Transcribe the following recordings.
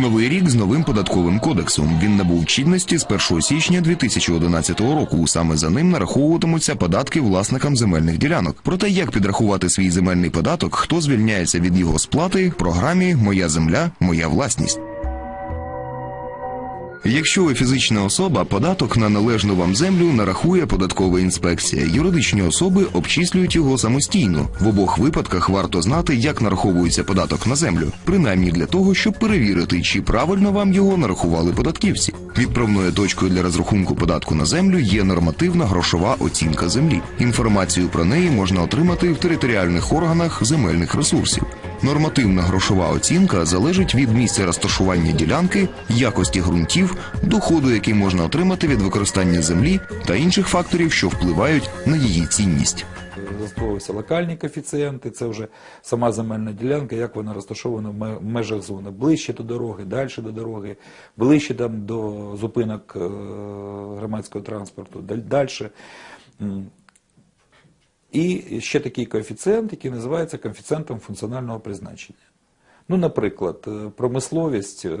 Новий рік з новим податковим кодексом. Він набув чинності з 1 січня 2011 року. Саме за ним нараховуватимуться податки власникам земельних ділянок. Про те, як підрахувати свій земельний податок, хто звільняється від його сплати, програмі Моя земля, моя власність. Якщо ви фізична особа, податок на належну вам землю нарахує податкова інспекція. Юридичні особи обчислюють його самостійно. В обох випадках варто знати, як нараховується податок на землю, принаймні для того, щоб перевірити, чи правильно вам його нарахували податківці. Відправною точкою для розрахунку податку на землю є нормативна грошова оцінка землі. Інформацію про неї можна отримати в територіальних органах земельних ресурсів. Нормативна грошова оцінка залежить від місця розташування ділянки, якості ґрунтів, доходу, який можна отримати від використання землі та інших факторів, що впливають на її цінність. Застосовуються локальні коефіцієнти, це вже сама земельна ділянка, як вона розташована в межах зони. Ближче до дороги, далі до дороги, ближче там до зупинок е, громадського транспорту, далі. І ще такий коефіцієнт, який називається коефіцієнтом функціонального призначення. Ну, наприклад, е, промисловість, е,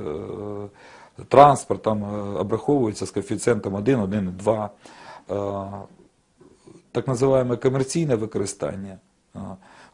транспорт там е, обраховується з коефіцієнтом 1, 1, 2. Е, Так називаємо комерційне використання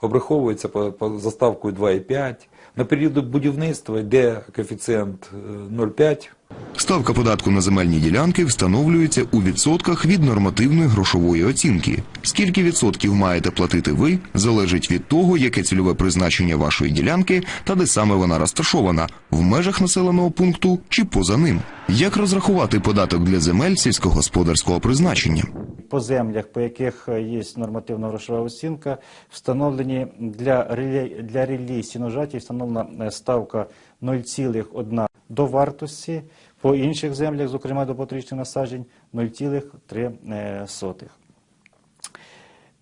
обраховується по, по заставкою 2,5. На період будівництва йде коефіцієнт е, 0,5. Ставка податку на земельні ділянки встановлюється у відсотках від нормативної грошової оцінки. Скільки відсотків маєте платити ви, залежить від того, яке цільове призначення вашої ділянки та де саме вона розташована в межах населеного пункту чи поза ним. Як розрахувати податок для земель сільськогосподарського призначення? по землях, по яких е, є нормативна грошова оцінка, встановлені для релі, для релі сіножатів встановлена е, ставка 0,1 до вартості, по інших землях, зокрема до потрічних насаджень, 0,3.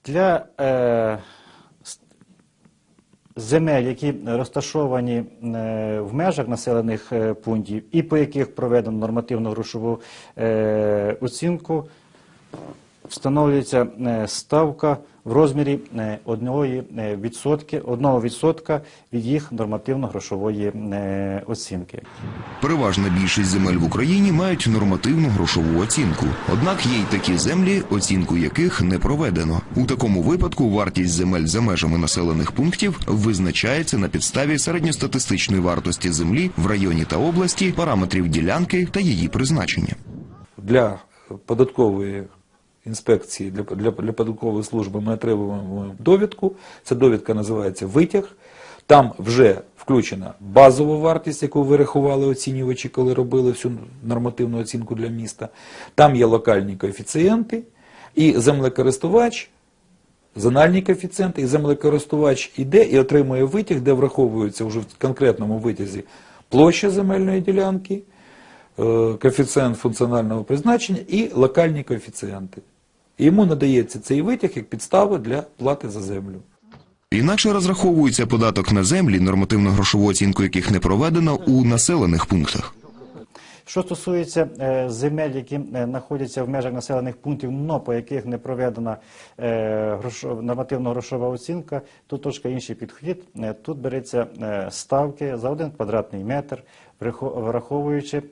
Для е, земель, які розташовані е, в межах населених е, пунктів і по яких проведено нормативно грошову е, оцінку, встановлюється е, ставка в розмірі е, 1%, відсотки, 1% від їх нормативно-грошової е, оцінки. Переважна більшість земель в Україні мають нормативну грошову оцінку. Однак є й такі землі, оцінку яких не проведено. У такому випадку вартість земель за межами населених пунктів визначається на підставі середньостатистичної вартості землі в районі та області, параметрів ділянки та її призначення. для податкової інспекції, для, для, для податкової служби ми отримуємо довідку. Ця довідка називається витяг. Там вже включена базова вартість, яку ви рахували оцінювачі, коли робили всю нормативну оцінку для міста. Там є локальні коефіцієнти, і землекористувач, зональні коефіцієнти, і землекористувач іде і отримує витяг, де враховується вже в конкретному витязі площа земельної ділянки, е, коефіцієнт функціонального призначення і локальні коефіцієнти. І йому надається цей витяг як підстава для плати за землю. Інакше розраховується податок на землі, нормативну грошову оцінку яких не проведено у населених пунктах. Що стосується е, земель, які е, знаходяться в межах населених пунктів, но по яких не проведена е, грошов- нормативно-грошова оцінка, тут трошки інший підхід. Тут береться ставки за один квадратний метр, врахо- враховуючи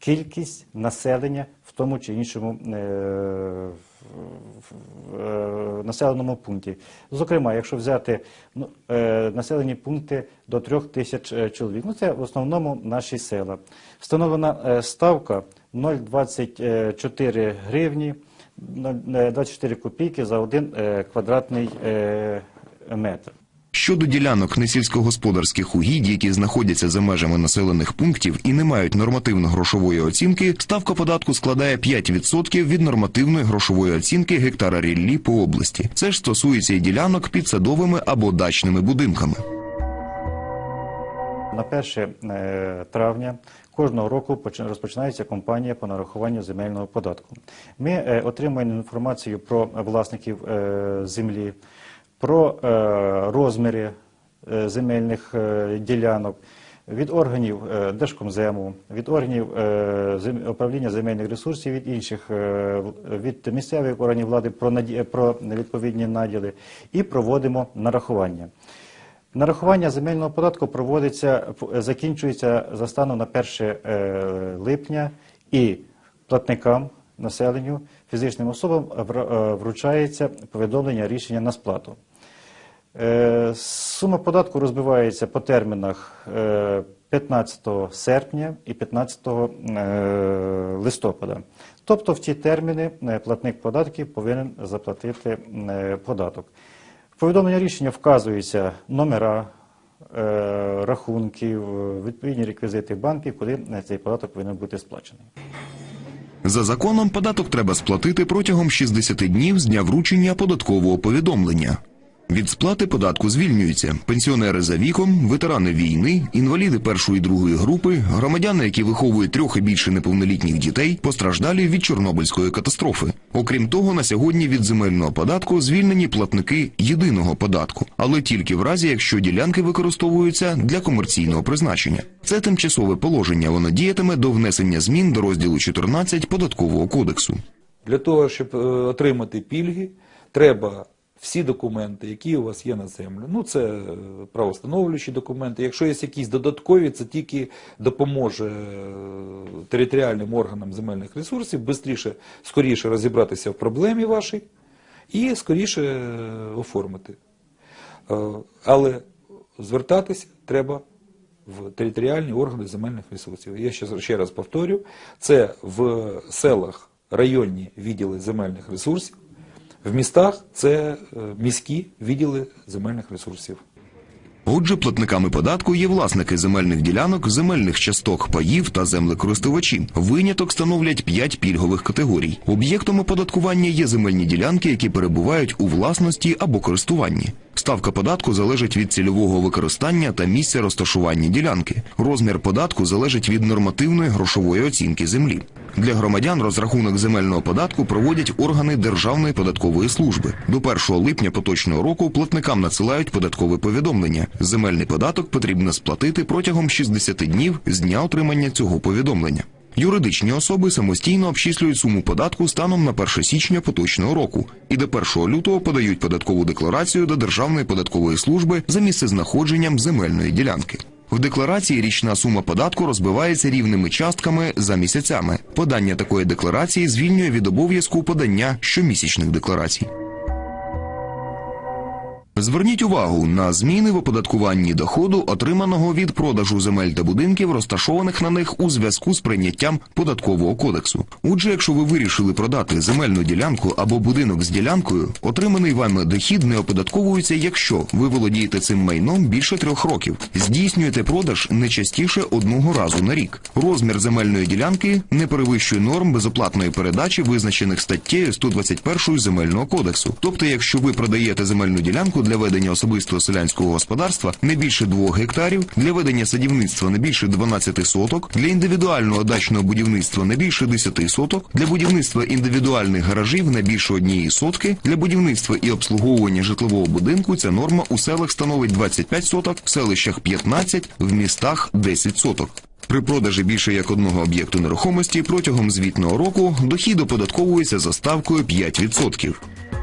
кількість населення в тому чи іншому е, е, населеному пункті. Зокрема, якщо взяти ну, е, населені пункти до трьох тисяч е, чоловік, ну це в основному наші села. Встановлена е, ставка 0,24 гривні, 0,24 копійки за один е, квадратний е, метр. Щодо ділянок несільськогосподарських угідь, які знаходяться за межами населених пунктів і не мають нормативно-грошової оцінки, ставка податку складає 5% від нормативної грошової оцінки гектара ріллі по області. Це ж стосується і ділянок під садовими або дачними будинками. На 1 е, травня кожного року поч- розпочинається кампанія по нарахуванню земельного податку. Ми е, отримуємо інформацію про власників е, землі, про е, розміри е, земельних е, ділянок. Від органів Держкомзему, від органів управління земельних ресурсів, від інших від місцевих органів влади про наді- про відповідні наділи і проводимо нарахування. Нарахування земельного податку проводиться, закінчується за станом на 1 е, липня і платникам, населенню, фізичним особам вручається повідомлення рішення на сплату. Е, Сума податку розбивається по термінах е, 15 серпня і 15 е, листопада. Тобто в ті терміни е, платник податків повинен заплатити е, податок. Повідомлення рішення вказуються номера е, рахунків, е, відповідні реквізити банків, куди е, цей податок повинен бути сплачений. За законом податок треба сплатити протягом 60 днів з дня вручення податкового повідомлення. Від сплати податку звільнюються пенсіонери за віком, ветерани війни, інваліди першої і другої групи, громадяни, які виховують трьох і більше неповнолітніх дітей, постраждалі від Чорнобильської катастрофи. Окрім того, на сьогодні від земельного податку звільнені платники єдиного податку, але тільки в разі, якщо ділянки використовуються для комерційного призначення. Це тимчасове положення. Воно діятиме до внесення змін до розділу 14 податкового кодексу. Для того, щоб е, отримати пільги, треба всі документи, які у вас є на землю. Ну, це е, правостановлюючі документи. Якщо є якісь додаткові, це тільки допоможе е, територіальним органам земельних ресурсів швидше, скоріше розібратися в проблемі вашій і скоріше е, оформити. Але звертатися треба в територіальні органи земельних ресурсів. Я ще раз повторю, це в селах районні відділи земельних ресурсів, в містах це е, міські відділи земельних ресурсів. Отже, платниками податку є власники земельних ділянок, земельних часток, паїв та землекористувачі. Виняток становлять п'ять пільгових категорій. Об'єктом оподаткування є земельні ділянки, які перебувають у власності або користуванні. Ставка податку залежить від цільового використання та місця розташування ділянки. Розмір податку залежить від нормативної грошової оцінки землі. Для громадян розрахунок земельного податку проводять органи Державної податкової служби. До 1 липня поточного року платникам надсилають податкове повідомлення. Земельний податок потрібно сплатити протягом 60 днів з дня отримання цього повідомлення. Юридичні особи самостійно обчислюють суму податку станом на 1 січня поточного року і до 1 лютого подають податкову декларацію до Державної податкової служби за місцезнаходженням земельної ділянки. В декларації річна сума податку розбивається рівними частками за місяцями. Подання такої декларації звільнює від обов'язку подання щомісячних декларацій. Зверніть увагу на зміни в оподаткуванні доходу, отриманого від продажу земель та будинків, розташованих на них у зв'язку з прийняттям податкового кодексу. Отже, якщо ви вирішили продати земельну ділянку або будинок з ділянкою, отриманий вами дохід не оподатковується, якщо ви володієте цим майном більше трьох років. Здійснюєте продаж не частіше одного разу на рік. Розмір земельної ділянки не перевищує норм безоплатної передачі, визначених статтею 121 земельного кодексу. Тобто, якщо ви продаєте земельну ділянку для ведення особистого селянського господарства не більше 2 гектарів, для ведення садівництва не більше 12 соток, для індивідуального дачного будівництва не більше 10 соток, для будівництва індивідуальних гаражів не більше однієї сотки, для будівництва і обслуговування житлового будинку ця норма у селах становить 25 соток, в селищах 15, в містах 10 соток. При продажі більше як одного об'єкту нерухомості протягом звітного року дохід оподатковується за ставкою 5%.